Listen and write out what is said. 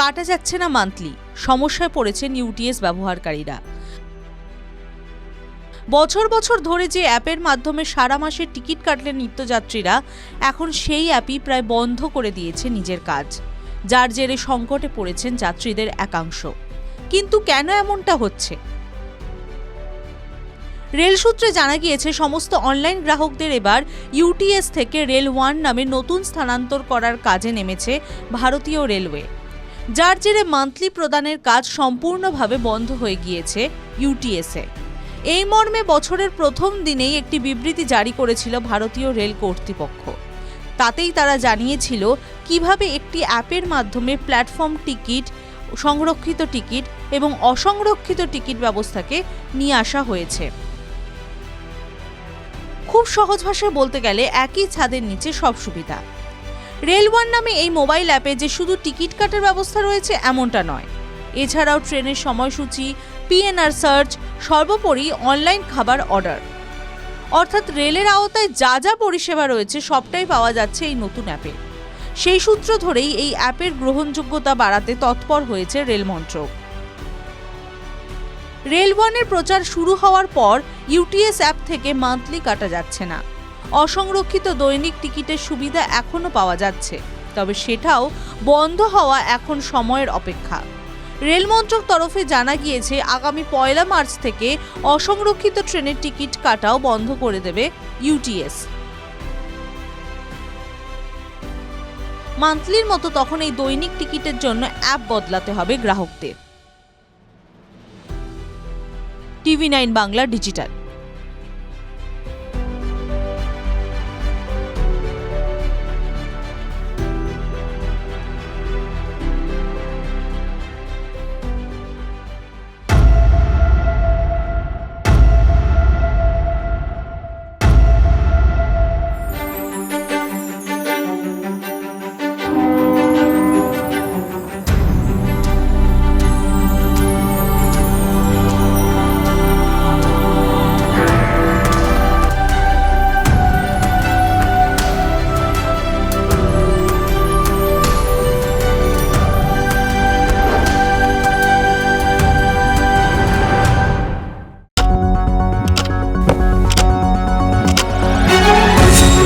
কাটা যাচ্ছে না মান্থলি। সমস্যায় পড়েছেন ইউটিএস ব্যবহারকারীরা। বছর বছর ধরে যে অ্যাপের মাধ্যমে সারা মাসে টিকিট কাটলেন নিত্যযাত্রীরা, এখন সেই অ্যাপই প্রায় বন্ধ করে দিয়েছে নিজের কাজ। যার জেরে সংকটে পড়েছেন যাত্রীদের একাংশ। কিন্তু কেন এমনটা হচ্ছে? রেল সূত্রে জানা গিয়েছে, সমস্ত অনলাইন গ্রাহকদের এবার ইউটিএস থেকে রেল ওয়ান নামে নতুন স্থানান্তর করার কাজে নেমেছে ভারতীয় রেলওয়ে। যার জেরে মান্থলি প্রদানের কাজ সম্পূর্ণভাবে বন্ধ হয়ে গিয়েছে ইউটিএসে এই মর্মে বছরের প্রথম দিনেই একটি বিবৃতি জারি করেছিল ভারতীয় রেল কর্তৃপক্ষ। তাতেই তারা জানিয়েছিল কীভাবে একটি অ্যাপের মাধ্যমে প্ল্যাটফর্ম টিকিট, সংরক্ষিত টিকিট এবং অসংরক্ষিত টিকিট ব্যবস্থাকে নিয়ে আসা হয়েছে। খুব সহজ ভাষায় বলতে গেলে একই ছাদের নিচে সব সুবিধা। রেল ওয়ান নামে এই মোবাইল অ্যাপে যে শুধু টিকিট কাটার ব্যবস্থা রয়েছে, এমনটা নয়। এছাড়াও ট্রেনের সময়সূচি পিএনআর সার্চ, সর্বোপরি অনলাইন খাবার অর্ডার। অর্থাৎ রেলের আওতায় যা যা পরিষেবা রয়েছে, সবটাই পাওয়া যাচ্ছে এই নতুন অ্যাপে। সেই সূত্র ধরেই এই অ্যাপের গ্রহণযোগ্যতা বাড়াতে তৎপর হয়েছে রেল মন্ত্রক। রেল ওয়ানের প্রচার শুরু হওয়ার পর ইউটিএস অ্যাপ থেকে মান্থলি কাটা যাচ্ছে না। অসংরক্ষিত দৈনিক টিকিটের সুবিধা এখনও পাওয়া যাচ্ছে, তবে সেটাও বন্ধ হওয়া এখন সময়ের অপেক্ষা। রেল মন্ত্রক তরফে জানা গিয়েছে, আগামী পয়লা মার্চ থেকে অসংরক্ষিত ট্রেনের টিকিট কাটাও বন্ধ করে দেবে ইউটিএস মান্থলির মতো তখন এই দৈনিক টিকিটের জন্য অ্যাপ বদলাতে হবে গ্রাহকদের। TV nine Bangla digital.